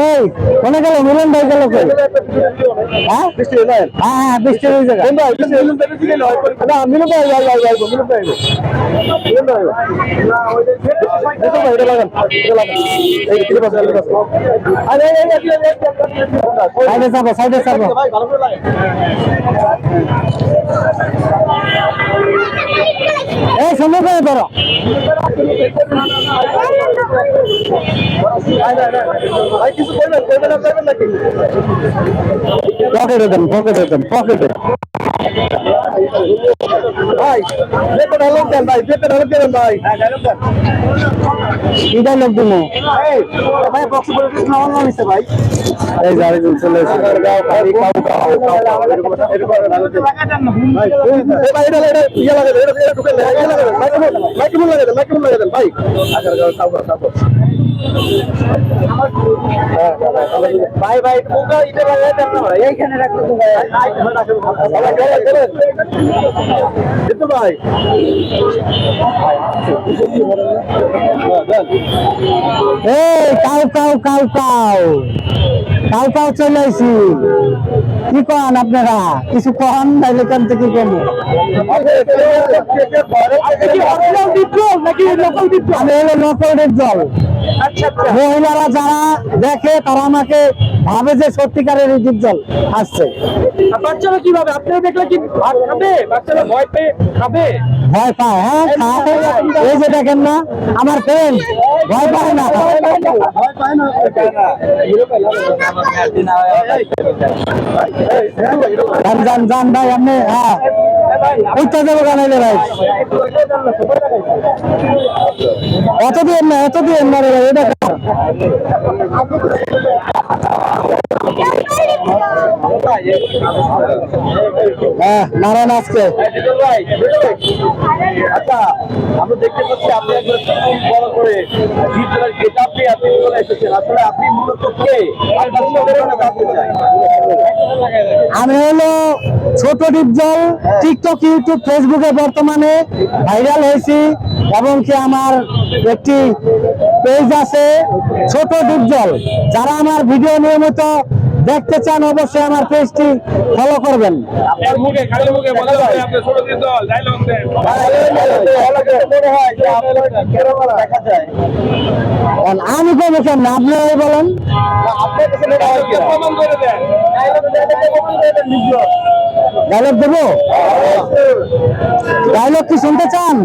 এই কোনে গেল মিলন ভাই গেল কই হ্যাঁ হ্যাঁ হ্যাঁ বৃষ্টি হয়ে যাবে না মিলন ভাই যাই যাই যাই মিলন ভাই মিলন ভাই দেখো ভাই এটা লাগান এটা লাগান এই কি বাস এই বাস আরে এই সাইডে সাইডে ভাই ভালো করে লাগান এই সুন্দর করে ধরো। পকেটে দেন পকেটে দেন পকেটে ভাই বেতন হলো দেন ভাই বেতন হলো দেন ভাই কি ডায়লগ দিমু ভাই বক্স বলে কিছু নাম নাম নিছে ভাই এই গাড়ি চলে এসে গাও পারি কাউ কাউ ভাই এটা এটা ইয়া লাগে এটা এটা ঢুকে লাগে ইয়া লাগে মাইক্রোফোন মাইক্রোফোন লাগে দেন মাইক্রোফোন লাগে দেন ভাই আচ্ছা গাও কাউ কাউ ভাই ভাই মুখা এটা লাগাই দেন না ভাই এইখানে রাখতে তো ভাই কিন্তু ভাই এই কাউ কাউ কাউ কাউ কাউ কাউ চলে আইছি কি কন আপনারা কিছু কন নাইলে কেন থেকে কম আমি হলো নকলের জল মহিলারা যারা দেখে তারা আমাকে ভাবে যে সত্যিকারের এই ডিপজল আসছে। বাচ্চারা কীভাবে? আপনি দেখলে কি খাবে? বাচ্চারা ভয় পেয়ে খাবে? ভয় পায় হ্যাঁ খায়। এই যে দেখেন না আমার ফ্রেন্ড ভয় পায় না। যান যান যান ভাই আপনি হ্যাঁ। উঠতে দেবো গানাইলে ভাই। অত না, এত দিয়ে না রে এটা হ্যাঁ নারায়ণ আজকে। আচ্ছা আমরা দেখতে পাচ্ছি আপনি একবার আপনি আমি হলো ছোট ডিপজল টিকটক ইউটিউব ফেসবুকে বর্তমানে ভাইরাল হয়েছি এবং কি আমার একটি পেজ আছে ছোট ডিপজল। যারা আমার ভিডিও নিয়মিত দেখতে চান অবশ্যই আমার পেজটি ফলো করবেন। আপনার মুখে খালি মুখে বলা যায় আপনি ছোট দিন। দল ডায়লগ দেন যে আপনার দেখা যায় আমি কবে কেন আপনারাই বলেন ডায়লগ দেবো? ডায়লগ কি শুনতে চান?